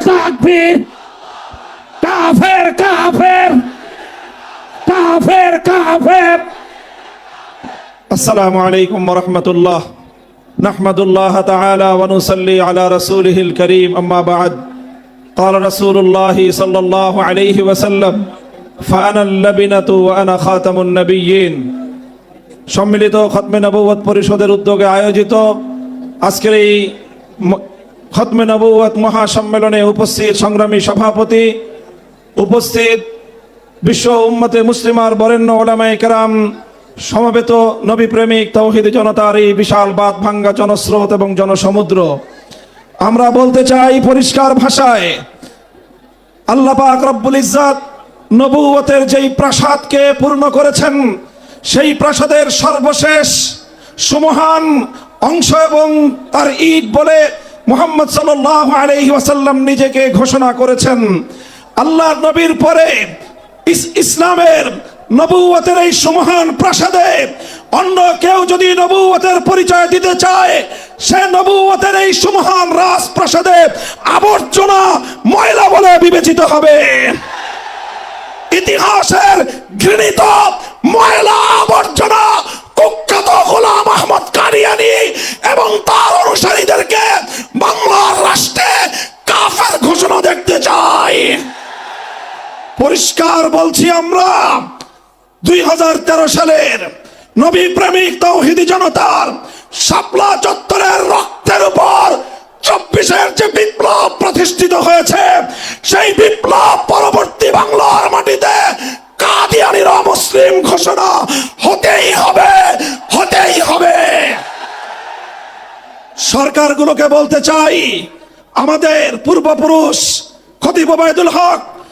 তাকবীর কাফের কাফের কাফের কাফের السلام عليكم ورحمة الله نحمد الله تعالى ونصلي على رسوله الكريم أما بعد قال رسول الله صلى الله عليه وسلم فأنا اللبنة وأنا خاتم النبيين সম্মিলিত খতমে নবুয়ত পরিষদের উদ্যোগে আয়োজিত আজকের এই ম- খতমে নবুয়ত মহাসম্মেলনে উপস্থিত সংগ্রামী সভাপতি, উপস্থিত বিশ্ব উম্মতে মুসলিমার বরেণ্য ওলামায়ে কেরাম, সমবেত নবী প্রেমিক তৌহিদ জনতার এই বিশাল বাদ ভাঙ্গা জনস্রোত এবং জনসমুদ্র। আমরা বলতে চাই পরিষ্কার ভাষায়, আল্লাহ পাক রব্বুল নবুয়তের যেই প্রাসাদকে পূর্ণ করেছেন, সেই প্রাসাদের সর্বশেষ সুমহান অংশ এবং তার ঈদ বলে মোহাম্মদ সাল্লাল্লাহু আলাইহি ওয়াসাল্লাম নিজেকে ঘোষণা করেছেন আল্লাহ নবীর পরে ইসলামের নবুয়তের এই সুমহান প্রাসাদে অন্য কেউ যদি নবুয়তের পরিচয় দিতে চায়, সে নবুয়তের এই সুমহান রাজপ্রাসাদে আবর্জনা ময়লা বলে বিবেচিত হবে। ইতিহাসের ঘৃণিত ময়লা আবর্জনা কুখ্যাত গোলাম পরিষ্কার বলছি আমরা, দুই হাজার তেরো সালের নবী প্রেমিক তৌহিদি জনতার শাপলা চত্বরের রক্তের উপর চব্বিশের যে বিপ্লব প্রতিষ্ঠিত হয়েছে, সেই বিপ্লব পরবর্তী বাংলার মাটিতে কাদিয়ানির মুসলিম ঘোষণা হতেই হবে হতেই হবে। সরকারগুলোকে বলতে চাই, আমাদের পূর্বপুরুষ খতিব হক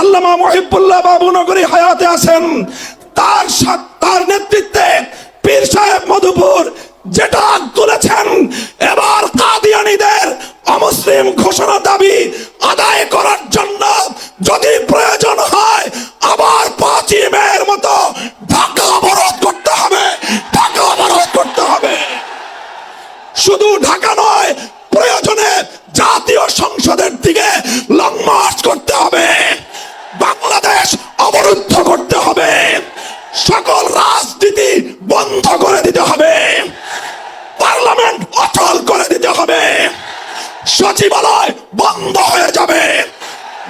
আল্লামা মহিবুল্লাহ বাবু নগরী হায়াতে আছেন। তার তার নেতৃত্বে পীর সাহেব মধুপুর যেটা তুলেছেন, এবার কাদিয়ানীদের অমুসলিম ঘোষণা দাবি আদায় করার জন্য যদি প্রয়োজন হয়, আবার পাঁচই মেয়ের মতো ঢাকা অবরোধ করতে হবে, ঢাকা অবরোধ করতে হবে। শুধু ঢাকা নয়, প্রয়োজনে জাতীয় সংসদের দিকে সকল রাজনীতি বন্ধ করে দিতে হবে। পার্লামেন্ট অচল করে দিতে হবে। সচিবালয় বন্ধ হয়ে যাবে।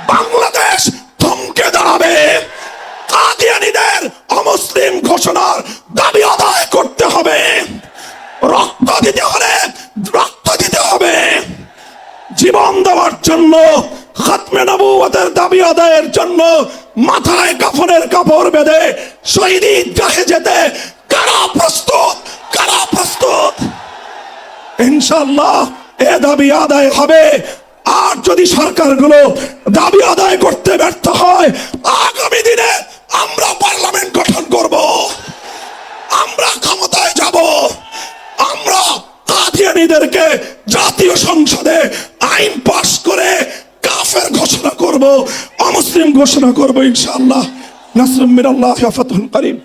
বাংলাদেশ থমকে দাঁড়াবে। কাদিয়ানীদের অমুসলিম ঘোষণার দাবি আদায় করতে হবে। রক্ত দিতে হলে রক্ত দিতে হবে। জীবন দেওয়ার জন্য খাতমে নবুয়তের দাবি আদায়ের জন্য মাথায় কাফনের কাপড় বেঁধে শহীদ ঈদগাহে যেতে কারা প্রস্তুত? কারা প্রস্তুত? ইনশাল্লাহ এ দাবি আদায় হবে। আর যদি সরকারগুলো দাবি আদায় করতে ব্যর্থ হয়, আগামী দিনে আমরা পার্লামেন্ট গঠন করব। আমরা ক্ষমতায় যাব। আমরা কাদিয়ানীদেরকে জাতীয় সংসদে আইন পাশ করে করব অমুসলিম ঘোষণা করব ইনশাআল্লাহ। নাসরুম মিনাল্লাহ ফাতহুল করিম।